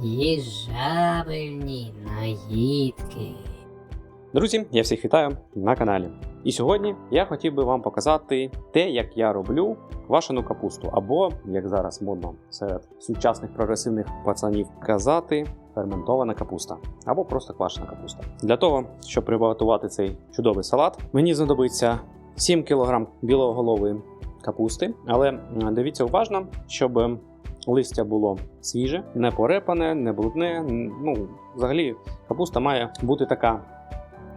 їжабельні наїдки. Друзі, я всіх вітаю на каналі. І сьогодні я хотів би вам показати те, як я роблю квашену капусту, або, як зараз модно серед сучасних прогресивних пацанів казати, ферментована капуста, або просто квашена капуста. Для того, щоб приготувати цей чудовий салат, мені знадобиться 7 кг білоголової капусти, але дивіться уважно, щоб листя було свіже, не порепане, не брудне. Ну, взагалі, капуста має бути така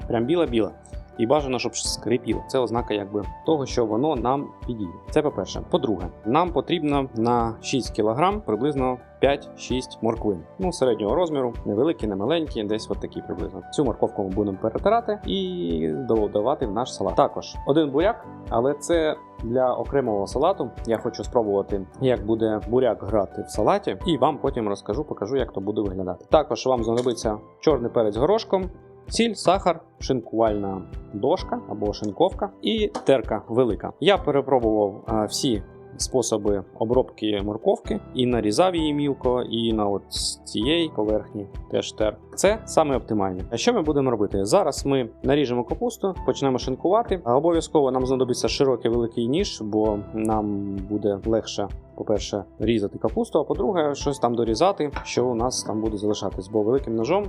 прям біла-біла. І бажано, щоб скрипіло. Це ознака якби того, що воно нам підійде. Це по-перше. По-друге, нам потрібно на 6 кг приблизно 5-6 морквин. Ну, середнього розміру, невеликі, не маленькі, десь от такі приблизно. Цю морковку ми будемо перетирати і додавати в наш салат. Також один буряк, але це для окремого салату. Я хочу спробувати, як буде буряк грати в салаті, і вам потім розкажу, покажу, як то буде виглядати. Також вам знадобиться чорний перець горошком, сіль, сахар, шинкувальна дошка або шинковка і терка велика. Я перепробував а, всі. Способи обробки морковки і нарізав її мілко, і на от цієї поверхні теж тер. Це саме оптимальне. А що ми будемо робити? Зараз ми наріжемо капусту, почнемо шинкувати. Обов'язково нам знадобиться широкий великий ніж, бо нам буде легше, по-перше, різати капусту, а по-друге, щось там дорізати, що у нас там буде залишатись, бо великим ножом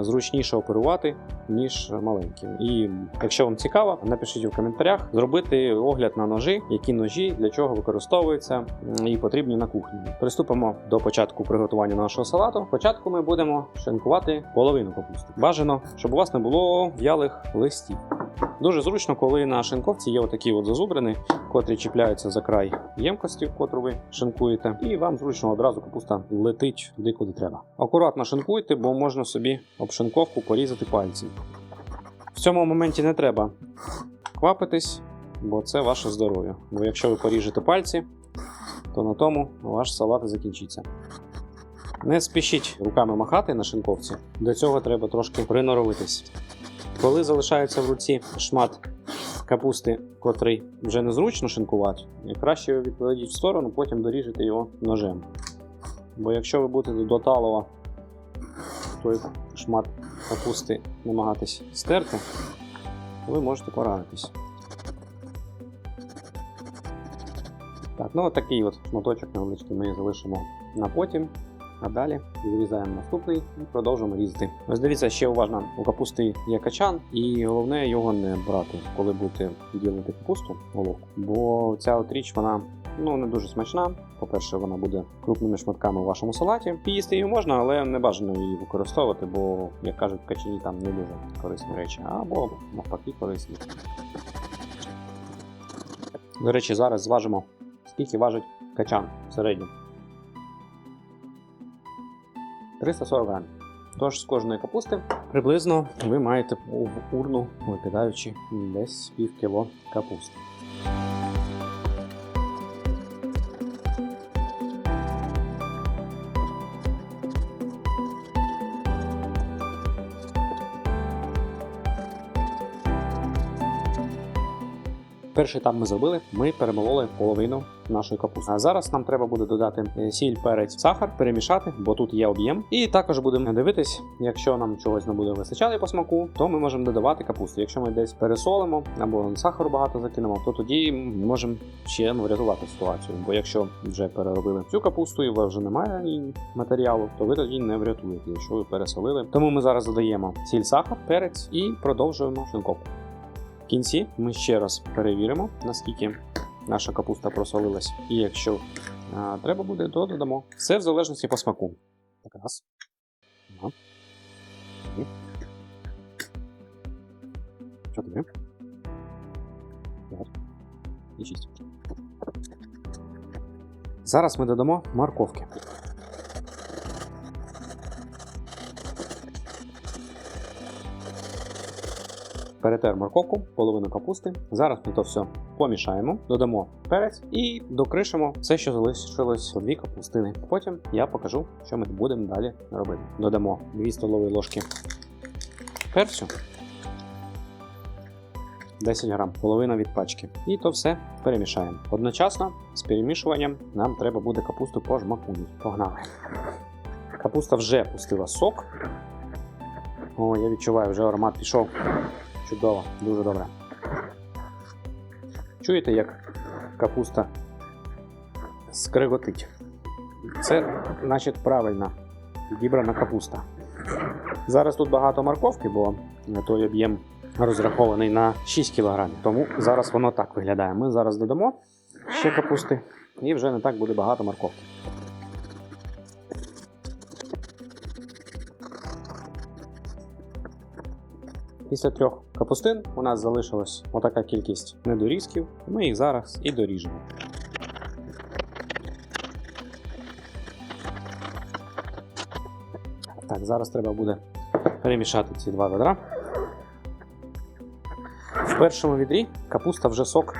зручніше оперувати, ніж маленьким. І якщо вам цікаво, напишіть у коментарях зробити огляд на ножі, які ножі для чого використовуються і потрібні на кухні. Приступимо до початку приготування нашого салату. Спочатку ми будемо шинкувати половину капусти. Бажано, щоб у вас не було в'ялих листів. Дуже зручно, коли на шинковці є отакі от зазубрини, котрі чіпляються за край ємкості, котру ви шинкуєте, і вам зручно одразу капуста летить туди, куди треба. Акуратно шинкуйте, бо можна собі об шинковку порізати пальці. В цьому моменті не треба квапитись, бо це ваше здоров'я. Бо якщо ви поріжете пальці, то на тому ваш салат закінчиться. Не спішіть руками махати на шинковці, для цього треба трошки приноровитись. Коли залишається в руці шмат капусти, котрий вже незручно шинкувати, краще його відкладіть в сторону, потім доріжете його ножем. Бо якщо ви будете до талого той шмат капусти намагатись стерти, ви можете поранитись. Так, ну от такий от шматочок невеличкий ми залишимо на потім. А далі відрізаємо наступний і продовжуємо різати. Ось дивіться, ще уважно, у капусти є качан, і головне його не брати, коли будете ділити капусту головку. Бо ця от річ вона ну не дуже смачна. По-перше, вона буде крупними шматками у вашому салаті. Їсти її можна, але не бажано її використовувати, бо, як кажуть, в качані там не дуже корисні речі, або навпаки корисні. До речі, зараз зважимо, скільки важить качан середньому. 340 грамів. Тож з кожної капусти приблизно ви маєте в урну, викидаючи десь пів кіло капусти. Перший етап ми зробили. Ми перемололи половину нашої капусти. А зараз нам треба буде додати е, сіль, перець, сахар, перемішати, бо тут є об'єм. І також будемо дивитись, якщо нам чогось не буде вистачати по смаку, то ми можемо додавати капусту. Якщо ми десь пересолимо або сахару багато закинемо, то тоді можемо ще врятувати ситуацію. Бо якщо вже переробили цю капусту і у вас вже немає матеріалу, то ви тоді не врятуєте, якщо ви пересолили. Тому ми зараз додаємо сіль, сахар, перець і продовжуємо шинковку. В кінці ми ще раз перевіримо, наскільки наша капуста просолилась. І якщо а, треба буде, то додамо. Все в залежності по смаку. Так, раз. Два. Три. Чотири. П'ять. І шість. Зараз ми додамо морковки. Перетер морковку, половину капусти. Зараз ми то все помішаємо, додамо перець і докришимо все, що залишилось у дві капустини. Потім я покажу, що ми будемо далі робити. Додамо 2 столові ложки перцю, 10 грам, половина від пачки. І то все перемішаємо. Одночасно з перемішуванням нам треба буде капусту пожмакунути. Погнали. Капуста вже пустила сок. О, я відчуваю, вже аромат пішов. Чудово, дуже добре. Чуєте, як капуста скриготить? Це, значить, правильно підібрана капуста. Зараз тут багато морковки, бо той об'єм розрахований на 6 кг. Тому зараз воно так виглядає. Ми зараз додамо ще капусти і вже не так буде багато морковки. Після трьох капустин у нас залишилась отака кількість недорізків. Ми їх зараз і доріжемо. Так, зараз треба буде перемішати ці два ведра. В першому відрі капуста вже сок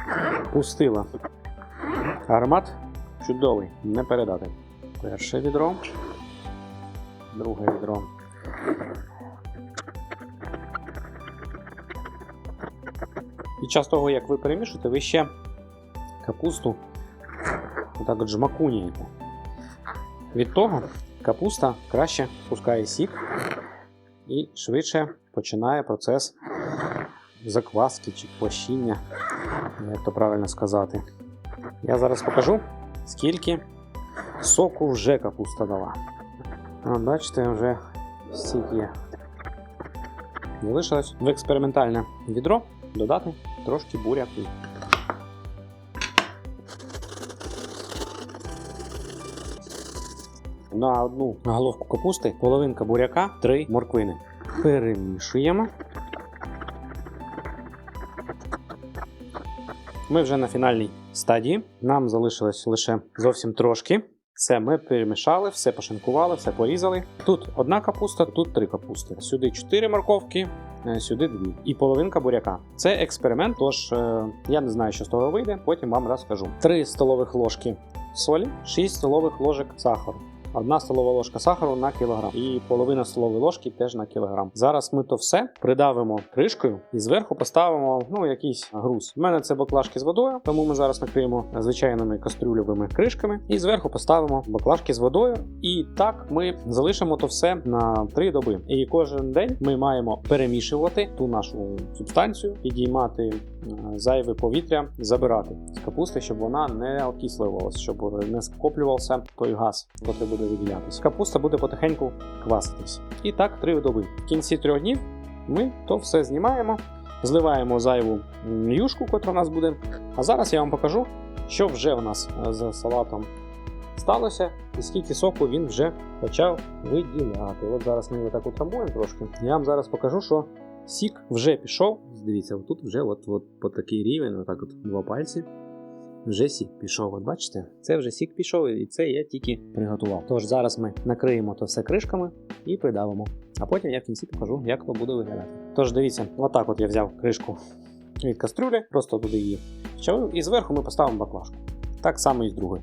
пустила. Аромат чудовий, не передати. Перше відро, друге відро. Під час того, як ви перемішуєте, ви ще капусту отак от жмакуняєте. Від того капуста краще пускає сік і швидше починає процес закваски чи площіння, як то правильно сказати. Я зараз покажу, скільки соку вже капуста дала. От, бачите, вже стільки. Залишилось в експериментальне відро додати трошки буряку. На одну головку капусти половинка буряка, три морквини. Перемішуємо. Ми вже на фінальній стадії. Нам залишилось лише зовсім трошки. Все, ми перемішали, все пошинкували, все порізали. Тут одна капуста, тут три капусти. Сюди чотири морковки, сюди дві. І половинка буряка. Це експеримент, тож е, я не знаю, що з того вийде, потім вам розкажу. Три столових ложки солі, 6 столових ложок сахару. Одна столова ложка сахару на кілограм і половина столової ложки теж на кілограм. Зараз ми то все придавимо кришкою і зверху поставимо ну якийсь груз. У мене це баклажки з водою, тому ми зараз накриємо звичайними кастрюльовими кришками і зверху поставимо баклажки з водою. І так ми залишимо то все на три доби. І кожен день ми маємо перемішувати ту нашу субстанцію, підіймати е, зайве повітря, забирати з капусти, щоб вона не окислювалася, щоб не скоплювався той газ, який буде виділятися. Капуста буде потихеньку кваситись. І так три доби. В кінці трьох днів ми то все знімаємо, зливаємо зайву юшку, яка у нас буде. А зараз я вам покажу, що вже у нас е, з салатом сталося, і скільки соку він вже почав виділяти. От зараз ми його так утрамбуємо трошки. Я вам зараз покажу, що сік вже пішов. Дивіться, тут вже от, от по такий рівень, отак от два пальці. Вже сік пішов, от бачите? Це вже сік пішов, і це я тільки приготував. Тож зараз ми накриємо то все кришками і придавимо. А потім я в кінці покажу, як то буде виглядати. Тож дивіться, отак от я взяв кришку від кастрюлі, просто туди її вчавив, і зверху ми поставимо баклажку. Так само і з другої.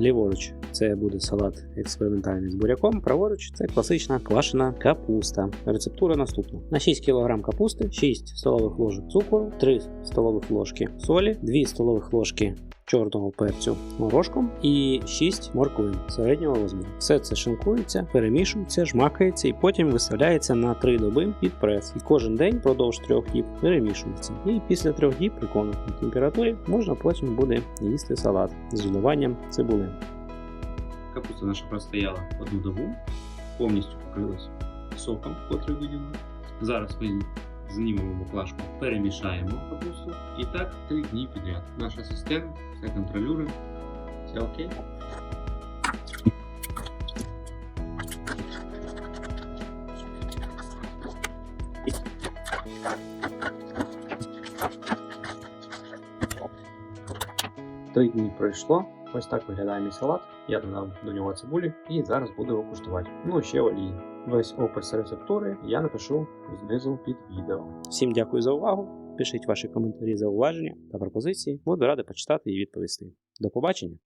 Ліворуч це буде салат експериментальний з буряком. Праворуч це класична квашена капуста. Рецептура наступна: на 6 кг капусти, 6 столових ложок цукру, 3 столових ложки солі, 2 столових ложки чорного перцю морошком і 6 морквин середнього розміру. Все це шинкується, перемішується, жмакається і потім виставляється на 3 доби під прес. І кожен день впродовж трьох діб перемішується. І після трьох діб при комнатній температурі можна потім буде їсти салат з додаванням цибули. Капуста наша простояла одну добу, повністю покрилась соком, котрий виділили. Зараз ми знімемо баклажку, перемішаємо капусту і так три дні підряд. Наша система все контролює. Все окей. Три дні пройшло. Ось так виглядає мій салат. Я додав до нього цибулі і зараз буду його куштувати. Ну ще олії. Весь опис рецептури я напишу знизу під відео. Всім дякую за увагу. Пишіть ваші коментарі, зауваження та пропозиції. Буду радий почитати і відповісти. До побачення!